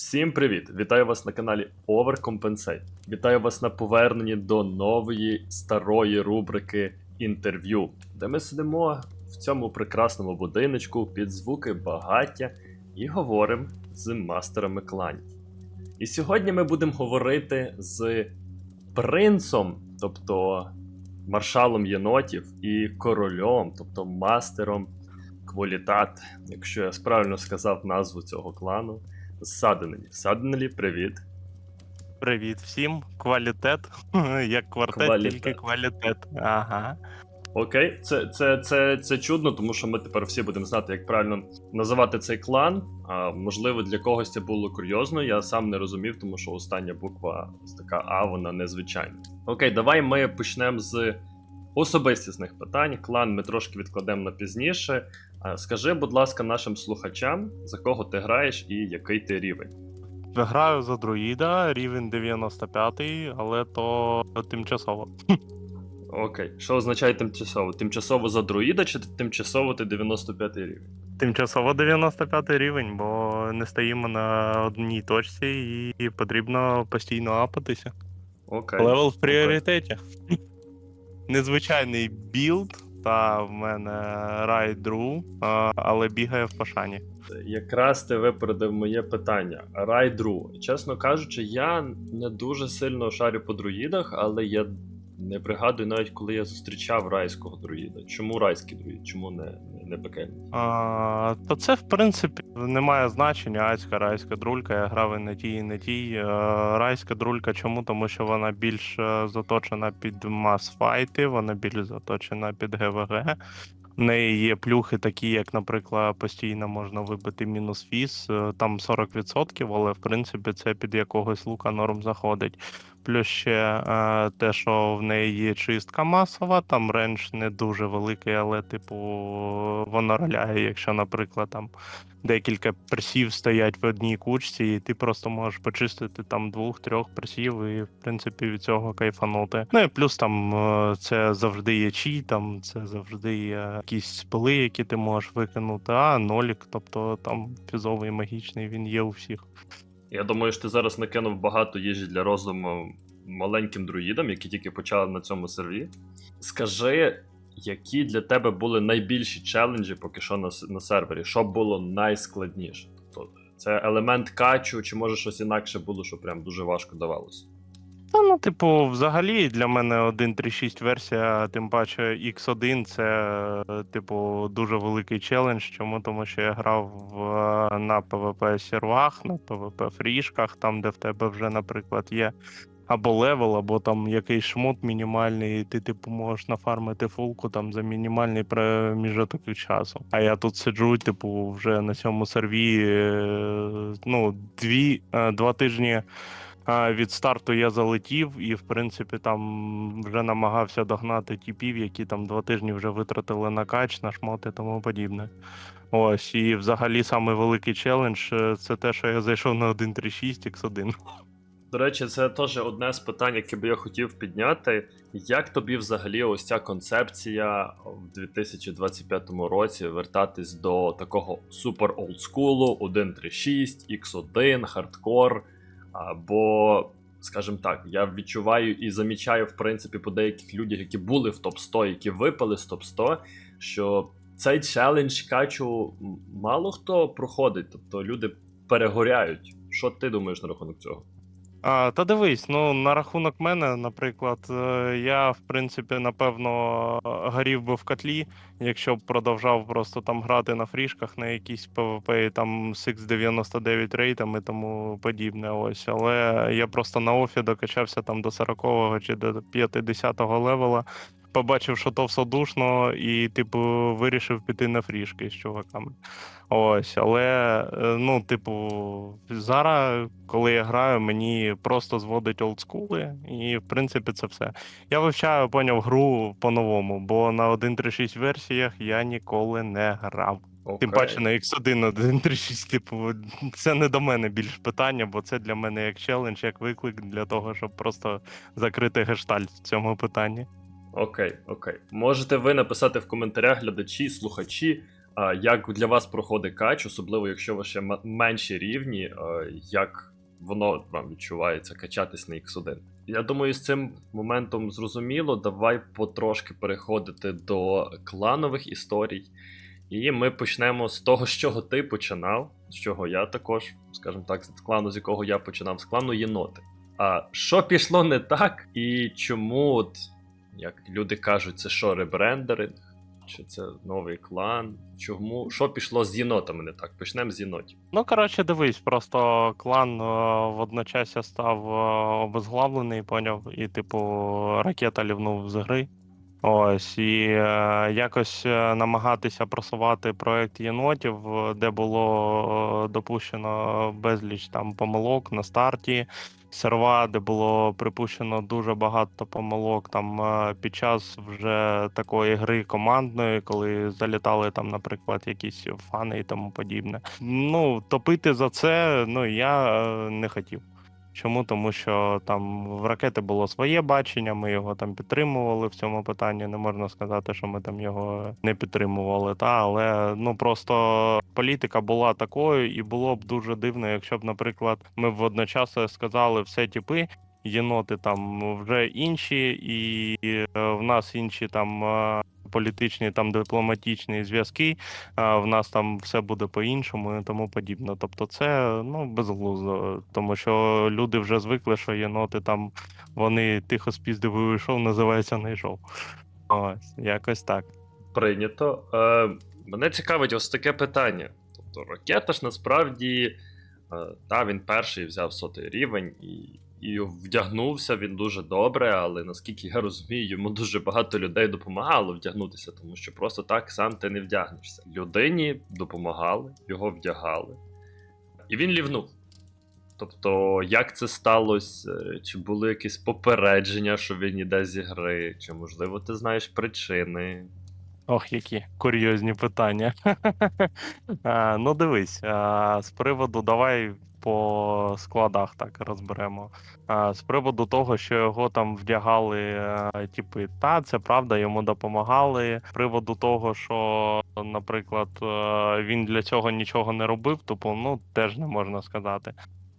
Всім привіт! Вітаю вас на каналі Overcompensate. Вітаю вас на поверненні до нової старої рубрики інтерв'ю, де ми сидимо в цьому прекрасному будиночку під звуки багаття і говоримо з мастерами кланів. І сьогодні ми будемо говорити з принцом, тобто маршалом єнотів, і корольом, тобто мастером квалітат, якщо я правильно сказав назву цього клану. Саденелі. Саденелі, привіт. Привіт всім. Квалітет. Як квартет, Квалітет. тільки квалітет. Ага. Окей, це, це, це, це чудно, тому що ми тепер всі будемо знати, як правильно називати цей клан. А можливо, для когось це було курйозно. Я сам не розумів, тому що остання буква така А, вона незвичайна. Окей, давай ми почнемо з особистісних питань. Клан ми трошки відкладемо на пізніше. А Скажи, будь ласка, нашим слухачам, за кого ти граєш і який ти рівень. Граю за друїда, рівень 95, але то тимчасово. Окей, що означає тимчасово? Тимчасово за друїда чи тимчасово ти 95 рівень? Тимчасово 95 рівень, бо не стоїмо на одній точці і потрібно постійно апатися. Окей. Левел в пріоритеті. Незвичайний білд, та в мене райдру, але бігає в пашані. Якраз ти випередив моє питання. Райдру. Чесно кажучи, я не дуже сильно шарю по друїдах, але я не пригадую навіть коли я зустрічав райського друїда. Чому райський друїд? Чому не, не, пекельний? А, то це, в принципі, не має значення. Ацька, райська друлька. Я грав і на тій, і на тій. Е, Райська друлька чому? Тому що вона більш е, заточена під мас-файти, вона більш заточена під ГВГ. В неї є плюхи, такі, як, наприклад, постійно можна вибити мінус фіс, е, там 40%, але в принципі це під якогось лука норм заходить. Плюс ще е, те, що в неї є чистка масова, там рендж не дуже великий, але, типу, воно роляє, якщо, наприклад, там декілька персів стоять в одній кучці, і ти просто можеш почистити там двох-трьох персів, і в принципі від цього кайфанути. Ну і плюс там е, це завжди є чій, там це завжди є якісь спили, які ти можеш викинути, а нолік, тобто там фізовий магічний, він є у всіх. Я думаю, що ти зараз накинув багато їжі для розуму маленьким друїдам, які тільки почали на цьому серві. Скажи, які для тебе були найбільші челенджі поки що на, на сервері? Що було найскладніше? Тобто, це елемент качу, чи може щось інакше було, що прям дуже важко давалося? Та ну, типу, взагалі для мене 1.3.6 версія, тим паче X1 це, типу, дуже великий челендж. Чому? Тому що я грав е, на PvP сервах, на PvP фрішках, там, де в тебе вже, наприклад, є або левел, або там якийсь шмот мінімальний, і ти, типу, можеш нафармити фулку там за мінімальний проміжок часу. А я тут сиджу, типу, вже на цьому серві, е, ну, дві, е, два тижні. Від старту я залетів, і в принципі там вже намагався догнати тіпів, які там два тижні вже витратили на кач, на шмоти і тому подібне. Ось, і взагалі самий великий челендж е, це те, що я зайшов на 1.3.6 X1. До речі, це теж одне з питань, яке би я хотів підняти. Як тобі взагалі ось ця концепція в 2025 році вертатись до такого супер олдскулу 1.3.6, X1, хардкор? Або, скажімо так, я відчуваю і замічаю, в принципі, по деяких людях, які були в топ-100, які випали з топ-100, що цей челендж качу мало хто проходить, тобто люди перегоряють. Що ти думаєш на рахунок цього? А, та дивись, ну на рахунок мене, наприклад, е, я в принципі напевно горів би в котлі, якщо б продовжав просто там грати на фрішках на якісь PvP там з X99 рейтами і тому подібне. Ось, але я просто на офі докачався там до 40-го чи до 50-го левела. Побачив, що то все душно, і, типу, вирішив піти на фрішки з чуваками. Ось, але е, ну, типу, зараз, коли я граю, мені просто зводить олдскули, і в принципі це все. Я вивчаю, поняв гру по-новому, бо на 1.3.6 версіях я ніколи не грав. Тим паче на X1 на 1.3.6, типу, це не до мене більш питання, бо це для мене як челендж, як виклик для того, щоб просто закрити гештальт в цьому питанні. Окей, окей. Можете ви написати в коментарях, глядачі, слухачі, як для вас проходить кач, особливо якщо ви ще менші рівні, як воно вам відчувається качатись на X1? Я думаю, з цим моментом зрозуміло. Давай потрошки переходити до кланових історій. І ми почнемо з того, з чого ти починав, з чого я також, скажімо так, з клану, з якого я починав, з клану єноти. А що пішло не так, і чому, от, як люди кажуть, це що, ребрендеринг? Чи це новий клан? Чому? Що пішло з єнотами не так? Почнемо з єнотів. Ну, коротше, дивись, просто клан е, водночас став е, обезглавлений, поняв, і, типу, ракета лівнув з гри. Ось, і е, якось е, намагатися просувати проект єнотів, е, де було е, допущено безліч там помилок на старті серва, де було припущено дуже багато помилок там під час вже такої гри командної, коли залітали там, наприклад, якісь фани і тому подібне. Ну, топити за це, ну я не хотів. Чому? Тому що там в ракети було своє бачення, ми його там підтримували в цьому питанні. Не можна сказати, що ми там його не підтримували. Та але ну просто політика була такою, і було б дуже дивно, якщо б, наприклад, ми водночас сказали все типи. Єноти там вже інші, і е, в нас інші там е, політичні, там дипломатичні зв'язки. а в нас там все буде по-іншому і тому подібне. Тобто, це ну безглуздо, тому що люди вже звикли, що єноти там вони тихо спіздив і вийшов, називається не йшов. Ось, якось так. Прийнято. Е, мене цікавить ось таке питання. Тобто, ракета ж насправді, е, та, він перший взяв сотий рівень і, і вдягнувся він дуже добре, але наскільки я розумію, йому дуже багато людей допомагало вдягнутися, тому що просто так сам ти не вдягнешся. Людині допомагали, його вдягали. І він лівнув. Тобто, як це сталося? Е, Чи були якісь попередження, що він іде зі гри? Чи можливо ти знаєш причини? Ох, які курйозні питання. а, ну, дивись, а, з приводу давай по складах так розберемо. А, з приводу того, що його там вдягали, а, типи, та це правда, йому допомагали. З приводу того, що, наприклад, е, він для цього нічого не робив, типу, ну теж не можна сказати.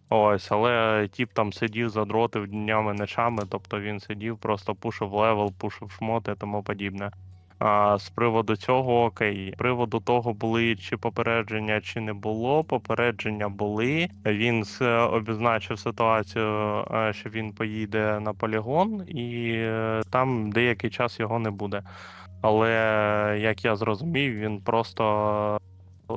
Ось, але тіп там сидів задротив днями ночами, тобто він сидів, просто пушив левел, пушив шмоти і тому подібне. А з приводу цього окей. З приводу того, були чи попередження, чи не було. Попередження були. Він обізначив ситуацію, е, що він поїде на полігон, і е, там деякий час його не буде. Але як я зрозумів, він просто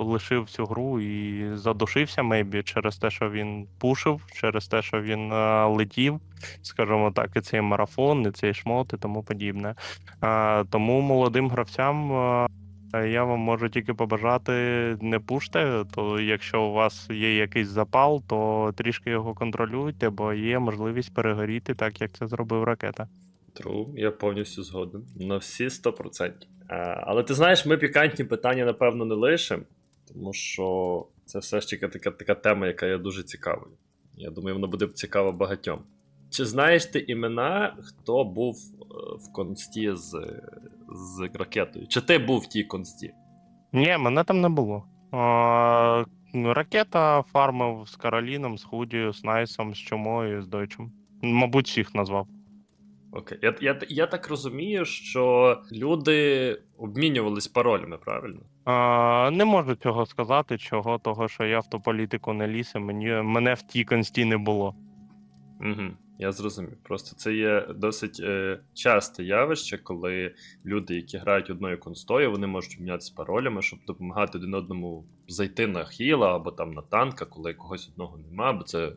лишив цю гру і задушився, мейбі, через те, що він пушив, через те, що він е, летів, скажімо так, і цей марафон, і цей шмот, і тому подібне. Е, тому молодим гравцям. е, Я вам можу тільки побажати не пуште, то якщо у вас є якийсь запал, то трішки його контролюйте, бо є можливість перегоріти, так як це зробив ракета. Тру, я повністю згоден. На всі 100%. А, але ти знаєш, ми пікантні питання, напевно, не лишимо, тому що це все ж таки така, така тема, яка є дуже цікавою. Я думаю, вона буде цікава багатьом. Чи знаєш ти імена, хто був е, в консті з, з ракетою? Чи ти був в тій консті? Ні, мене там не було. А, ракета фармив з Кароліном, з Худією, з Найсом, з Чумою, з Дойчем. Мабуть, всіх назвав. Окей. Я, я, я так розумію, що люди обмінювались паролями, правильно? А, не можу цього сказати, чого, того, що я в ту політику не ліз, і мені, мене в тій консті не було. Угу, я зрозумів. Просто це є досить е, часте явище, коли люди, які грають одною констою, вони можуть мінятися паролями, щоб допомагати один одному зайти на хіла або там на танка, коли когось одного нема, бо це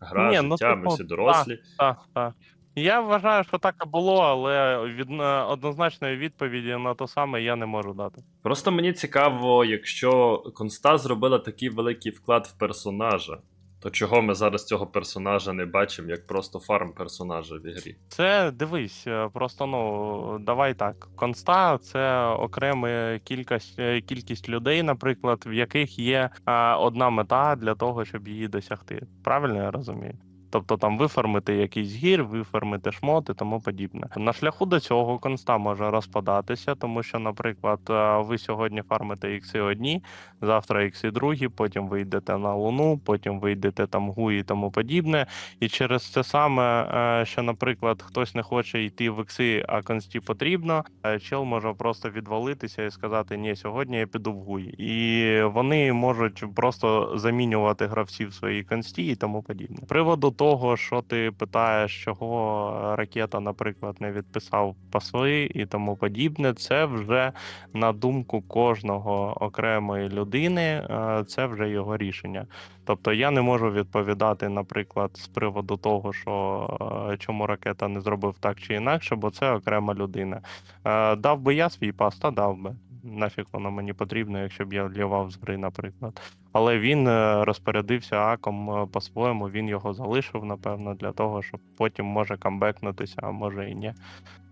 гра, Ні, ну, життя, ми типу, всі дорослі. Так, так. Я вважаю, що так і було, але від е, однозначної відповіді на то саме я не можу дати. Просто мені цікаво, якщо конста зробила такий великий вклад в персонажа, то чого ми зараз цього персонажа не бачимо як просто фарм персонажа в ігрі? Це дивись, е, просто ну давай так. Конста це окрема кількість, е, кількість людей, наприклад, в яких є а, одна мета для того, щоб її досягти. Правильно я розумію? Тобто там виформити якийсь гір, виформити шмот і тому подібне. На шляху до цього конста може розпадатися, тому що, наприклад, е, ви сьогодні фармите ікси одні, завтра ікси другі, потім ви йдете на луну, потім ви йдете там гу і тому подібне. І через це саме, е, що, наприклад, хтось не хоче йти в ікси, а консті потрібно, е, чел може просто відвалитися і сказати: Ні, сьогодні я піду в гуй. І вони можуть просто замінювати гравців своїй консті і тому подібне. Приводу того, що ти питаєш, чого ракета, наприклад, не відписав пасли і тому подібне, це вже на думку кожного окремої людини, е, це вже його рішення. Тобто я не можу відповідати, наприклад, з приводу того, що е, чому ракета не зробив так чи інакше, бо це окрема людина. Е, Дав би я свій пас, та дав би. Нафіг воно мені потрібно, якщо б я лівав з гри, наприклад. Але він е, розпорядився аком е, по-своєму, він його залишив, напевно, для того, щоб потім може камбекнутися, а може і ні.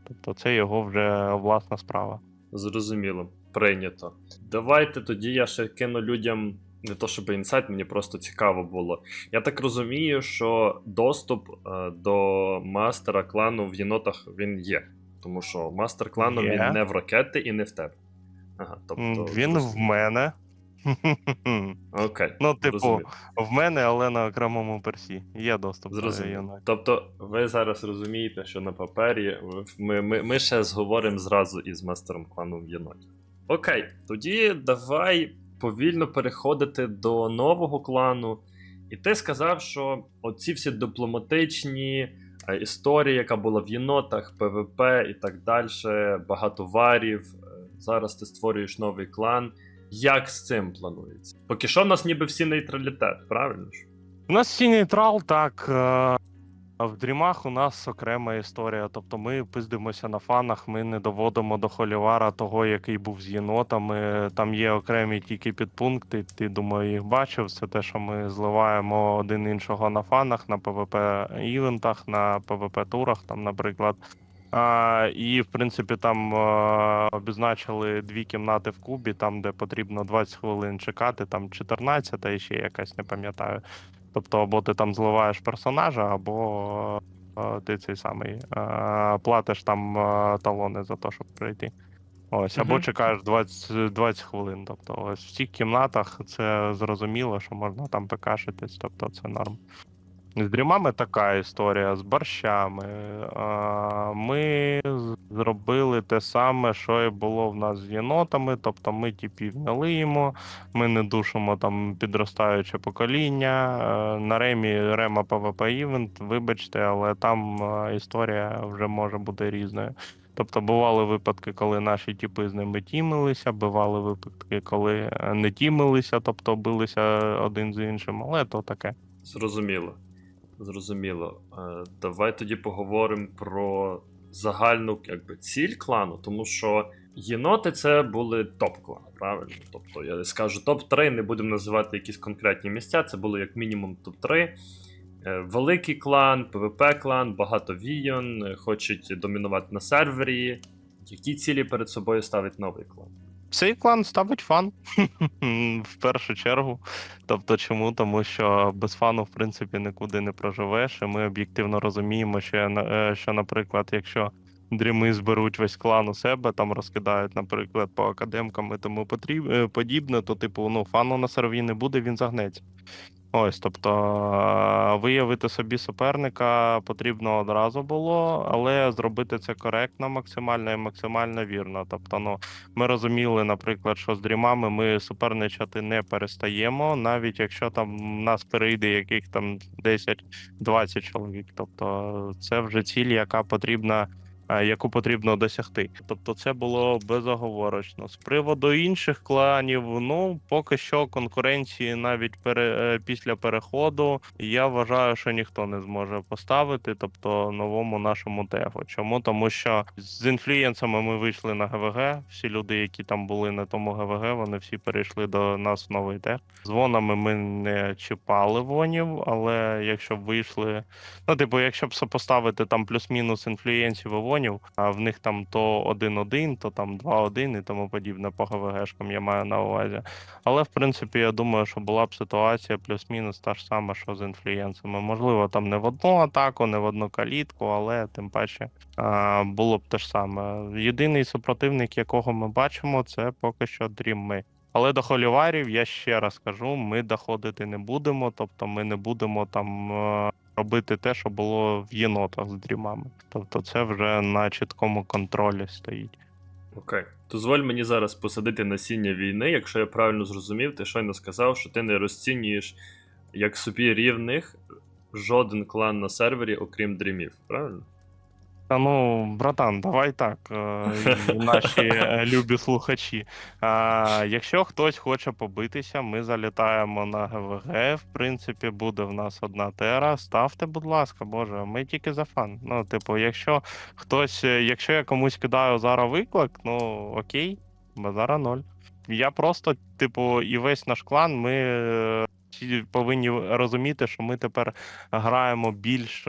Тобто це його вже власна справа. Зрозуміло, прийнято. Давайте тоді я ще кину людям не то щоб інсайт, мені просто цікаво було. Я так розумію, що доступ е, до мастера клану в єнотах він є. Тому що мастер клану Є. він не в ракети і не в тебе. Ага, тобто. Він в мене. Окей. Ну, типу, зрозуміло. в мене, але на окремому персі. Є доступ до Зрозуміло. юнак. Тобто, ви зараз розумієте, що на папері ми, ми, ми ще зговоримо зразу із мастером клану в єноті. Окей, тоді давай повільно переходити до нового клану. І ти сказав, що оці всі дипломатичні е, історії, яка була в єнотах, ПВП і так далі, багато варів. Зараз ти створюєш новий клан. Як з цим планується? Поки що в нас ніби всі нейтралітет, правильно ж? У нас всі нейтрал, так. е, в дрімах у нас окрема історія. Тобто ми пиздимося на фанах, ми не доводимо до холівара того, який був з єнотами. Там є окремі тільки підпункти. Ти думаю, їх бачив. Це те, що ми зливаємо один іншого на фанах, на ПВП івентах, на ПВП турах, там, наприклад. А, і, в принципі, там е, обізначили дві кімнати в кубі, там, де потрібно 20 хвилин чекати, там 14 і ще якась, не пам'ятаю. Тобто, або ти там зливаєш персонажа, або е, ти цей самий е, платиш там талони за те, щоб прийти. Ось, або Мгм. чекаєш 20, 20 хвилин. Тобто, ось в цих кімнатах це зрозуміло, що можна там покашитись, тобто це норм. З дрімами така історія, з борщами. Ми зробили те саме, що і було в нас з єнотами. Тобто ми тіпів не лиємо, ми не душимо там підростаюче покоління. Е, На ремі рема PvP івент, вибачте, але там е, історія вже може бути різною. Тобто бували випадки, коли наші тіпи з ними тімилися, бували випадки, коли е, не тімилися, тобто билися один з іншим, але то таке. Зрозуміло. Зрозуміло. Е, давай тоді поговоримо про загальну якби, ціль клану, тому що єноти це були топ-клани, правильно? Тобто, я скажу топ-3, не будемо називати якісь конкретні місця, це було як мінімум топ-3. Е, великий клан, ПВП-клан, багато війон, е, хочуть домінувати на сервері. Які цілі перед собою ставить новий клан? Цей клан ставить фан в першу чергу. Тобто, чому? Тому що без фану, в принципі, нікуди не проживеш. І ми об'єктивно розуміємо, що, на- е, що, наприклад, якщо дріми зберуть весь клан у себе, там розкидають, наприклад, по академкам і тому потріб... е, подібне, то, типу, ну, фану на серві не буде, він загнеться. Ось, тобто е, виявити собі суперника потрібно одразу було, але зробити це коректно, максимально і максимально вірно. Тобто, ну ми розуміли, наприклад, що з дрімами ми суперничати не перестаємо, навіть якщо там нас перейде яких там 10-20 чоловік. Тобто, це вже ціль, яка потрібна. Е, Яку потрібно досягти, тобто це було безоговорочно. З приводу інших кланів, ну поки що конкуренції навіть пере, е, після переходу я вважаю, що ніхто не зможе поставити, тобто новому нашому тефу. Чому? Тому що з інфлюєнсами ми вийшли на ГВГ. Всі люди, які там були на тому ГВГ, вони всі перейшли до нас в новий теф. З ми не чіпали вонів, але якщо б вийшли, ну типу, якщо б сопоставити там плюс-мінус інфлюєнсів і вонів, чемпіонів, а в них там то 1-1, то там 2-1 і тому подібне по ГВГшкам я маю на увазі. Але в принципі я думаю, що була б ситуація плюс-мінус та ж сама, що з інфлюєнсами. Можливо, там не в одну атаку, не в одну калітку, але тим паче було б те ж саме. Єдиний супротивник, якого ми бачимо, це поки що May. Але до холіварів я ще раз кажу: ми доходити не будемо, тобто ми не будемо там е, робити те, що було в єнотах з дрімами. Тобто, це вже на чіткому контролі стоїть. Окей. Дозволь мені зараз посадити насіння війни. Якщо я правильно зрозумів, ти щойно сказав, що ти не розцінюєш як собі рівних жоден клан на сервері, окрім дрімів, правильно? Та ну, братан, давай так, е, наші е, любі слухачі. А, якщо хтось хоче побитися, ми залітаємо на ГВГ. В принципі, буде в нас одна тера. Ставте, будь ласка, боже, ми тільки за фан. Ну, типу, якщо хтось, е, якщо я комусь кидаю зараз виклик, ну окей, базара ноль. Я просто, типу, і весь наш клан, ми е, повинні розуміти, що ми тепер граємо більш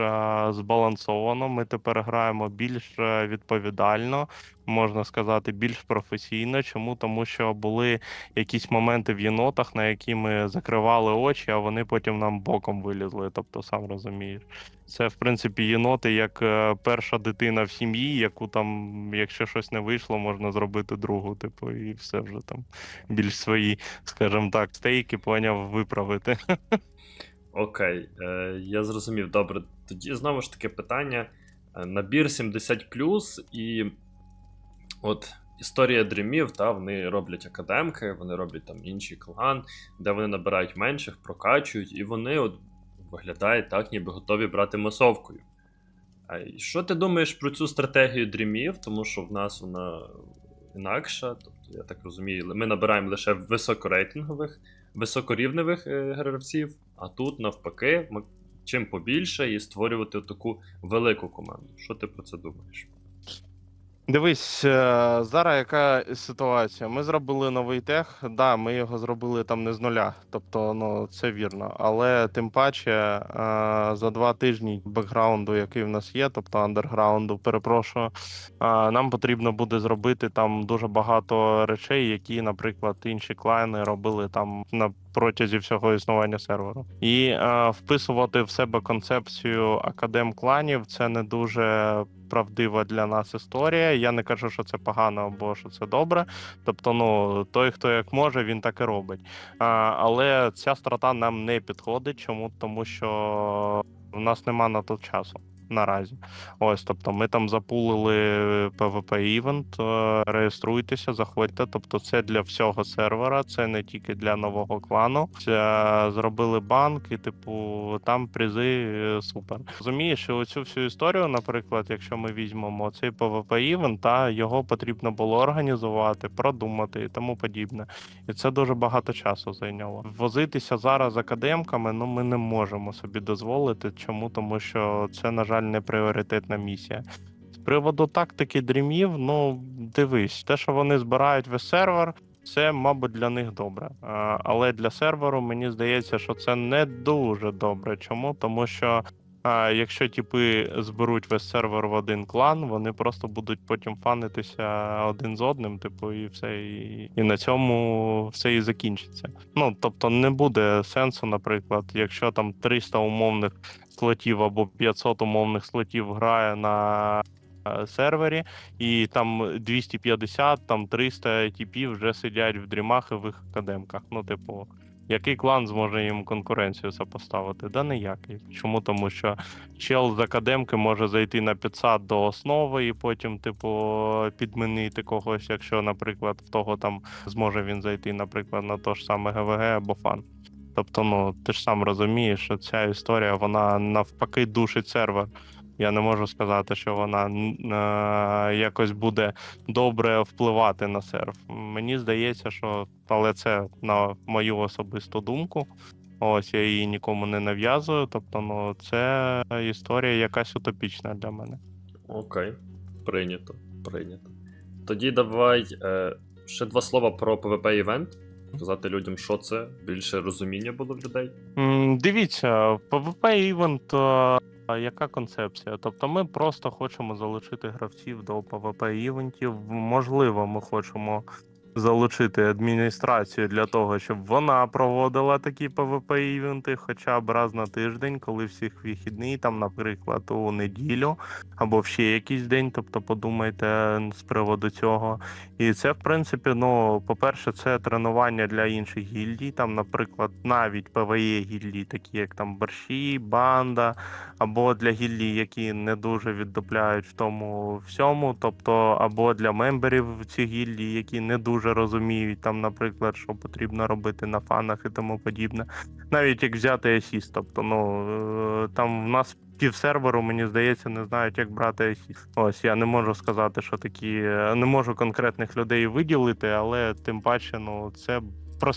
збалансовано, ми тепер граємо більш е, відповідально, можна сказати, більш професійно. Чому? Тому що були якісь моменти в єнотах, на які ми закривали очі, а вони потім нам боком вилізли. Тобто, сам розумієш. Це, в принципі, єноти як е, перша дитина в сім'ї, яку там, якщо щось не вийшло, можна зробити другу, типу, і все вже там більш свої, скажімо так, стейки поняв виправити. Окей, е, я зрозумів. Добре. Тоді знову ж таки питання. Е, Набір 70 і от історія дрімів, та вони роблять академки, вони роблять там інший клан, де вони набирають менших, прокачують, і вони от виглядають так, ніби готові брати масовкою. А що ти думаєш про цю стратегію дрімів? Тому що в нас вона інакша. Тобто, я так розумію, ми набираємо лише високорейтингових, високорівневих е, гравців, а тут навпаки, чим побільше і створювати таку велику команду. Що ти про це думаєш? Дивись, е, зараз яка ситуація? Ми зробили новий тех. Да, ми його зробили там не з нуля, тобто ну це вірно. Але тим паче е, за два тижні бекграунду, який в нас є, тобто андерграунду, перепрошую, е, нам потрібно буде зробити там дуже багато речей, які, наприклад, інші клани робили там на протязі всього існування серверу. І е, вписувати в себе концепцію академ кланів це не дуже правдива для нас історія. Я не кажу, що це погано або що це добре. Тобто, ну той, хто як може, він так і робить. А, але ця страта нам не підходить. Чому? Тому що в нас нема на то часу. Наразі, ось, тобто, ми там запулили PvP івент, е, реєструйтеся, заходьте. Тобто, це для всього сервера, це не тільки для нового клану. Це, е, зробили банк, і типу там призи е, супер. Розумієш, що оцю всю історію, наприклад, якщо ми візьмемо цей PvP івент, та його потрібно було організувати, продумати і тому подібне. І це дуже багато часу зайняло. Возитися зараз академками, ну ми не можемо собі дозволити. Чому? Тому що це, на жаль, не пріоритетна місія. З приводу тактики дрімів, ну дивись, те, що вони збирають весь сервер, це, мабуть, для них добре. Але для серверу мені здається, що це не дуже добре. Чому? Тому що. А якщо типи зберуть весь сервер в один клан, вони просто будуть потім фанитися один з одним, типу, і все, і, і на цьому все і закінчиться. Ну тобто не буде сенсу, наприклад, якщо там 300 умовних слотів або 500 умовних слотів грає на е, сервері, і там 250, там 300 типів вже сидять в дрімах і в їх академках. Ну, типу, який клан зможе їм конкуренцію сопоставити? Да ніякий. Чому? Тому що чел з академки може зайти на підсад до основи і потім, типу, підмінити когось, якщо, наприклад, в того там зможе він зайти, наприклад, на то ж саме ГВГ або фан. Тобто, ну ти ж сам розумієш, що ця історія вона навпаки душить сервер. Я не можу сказати, що вона е, якось буде добре впливати на серв. Мені здається, що але це на мою особисту думку. Ось я її нікому не нав'язую. Тобто, ну це історія якась утопічна для мене. Окей, прийнято, прийнято. Тоді давай е, ще два слова про PvP івент. Сказати людям, що це, більше розуміння було в людей. Дивіться, PvP івент е, А яка концепція? Тобто ми просто хочемо залучити гравців до PvP івентів. Можливо, ми хочемо залучити адміністрацію для того, щоб вона проводила такі PvP івенти хоча б раз на тиждень, коли всіх вихідний, там, наприклад, у неділю або ще якийсь день. Тобто подумайте з приводу цього. І це, в принципі, ну, по-перше, це тренування для інших гільдій. Там, наприклад, навіть PvE гільдії, такі як там борщі, банда, або для гільдій, які не дуже віддупляють в тому всьому, тобто, або для мемберів цих гільдій, які не дуже розуміють, там, наприклад, що потрібно робити на фанах і тому подібне. Навіть як взяти асіст, тобто, ну е, там в нас. Пів серверу, мені здається, не знають, як брати асіст. Ось я не можу сказати, що такі е, не можу конкретних людей виділити, але тим паче, ну це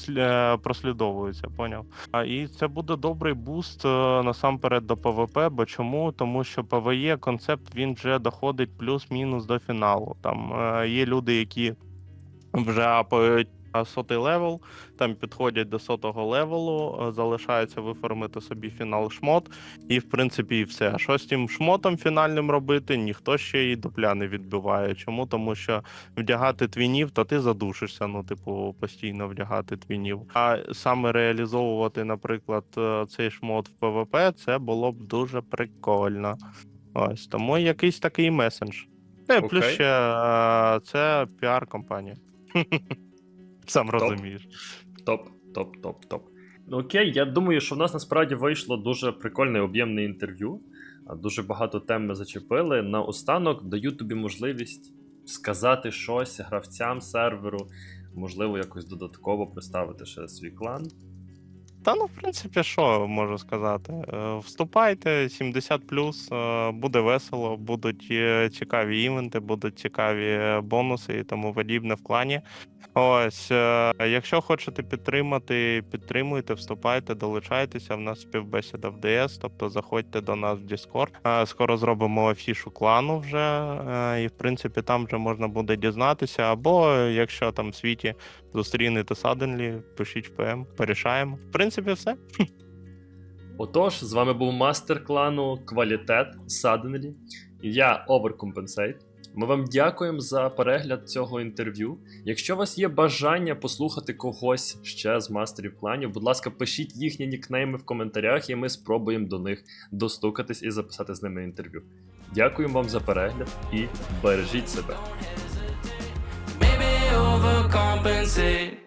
е, прослідовується, поняв? А і це буде добрий буст насамперед до ПВП. Бо чому? Тому що ПВЕ концепт він вже доходить плюс-мінус до фіналу. Там є люди, які вже апають сотий левел, там підходять до сотого левелу, е, залишається виформити собі фінал шмот, і в принципі і все. А що з тим шмотом фінальним робити? Ніхто ще і дупля не відбиває. Чому? Тому що вдягати твінів, то ти задушишся, ну, типу, постійно вдягати твінів. А саме реалізовувати, наприклад, е, цей шмот в ПВП, це було б дуже прикольно. Ось тому якийсь такий месендж. Ну, і плюс ще е, це піар-компанія. Сам розумієш. Топ, топ, топ, топ. Ну окей, я думаю, що в нас насправді вийшло дуже прикольне об'ємне інтерв'ю. Дуже багато тем ми зачепили. Наостанок даю тобі можливість сказати щось гравцям серверу, можливо, якось додатково представити ще свій клан. Та ну, в принципі, що можу сказати? Е, Вступайте 70 буде весело, будуть е, цікаві івенти, будуть цікаві е, бонуси і тому подібне в клані. Ось, е, якщо хочете підтримати, підтримуйте, вступайте, долучайтеся. В нас співбесіда в ДС, тобто заходьте до нас в Discord. Е, Скоро зробимо афішу клану вже, е, і в принципі там вже можна буде дізнатися. Або якщо там в світі зустрінете саденлі, пишіть ПМ, порішаємо. В принципі, все. Отож, з вами був мастер клану Квалітет Suddenly. Я Overcompensate. Ми вам дякуємо за перегляд цього інтерв'ю. Якщо у вас є бажання послухати когось ще з мастерів кланів, будь ласка, пишіть їхні нікнейми в коментарях, і ми спробуємо до них достукатись і записати з ними інтерв'ю. Дякуємо вам за перегляд і бережіть себе. Maybe overcompensate.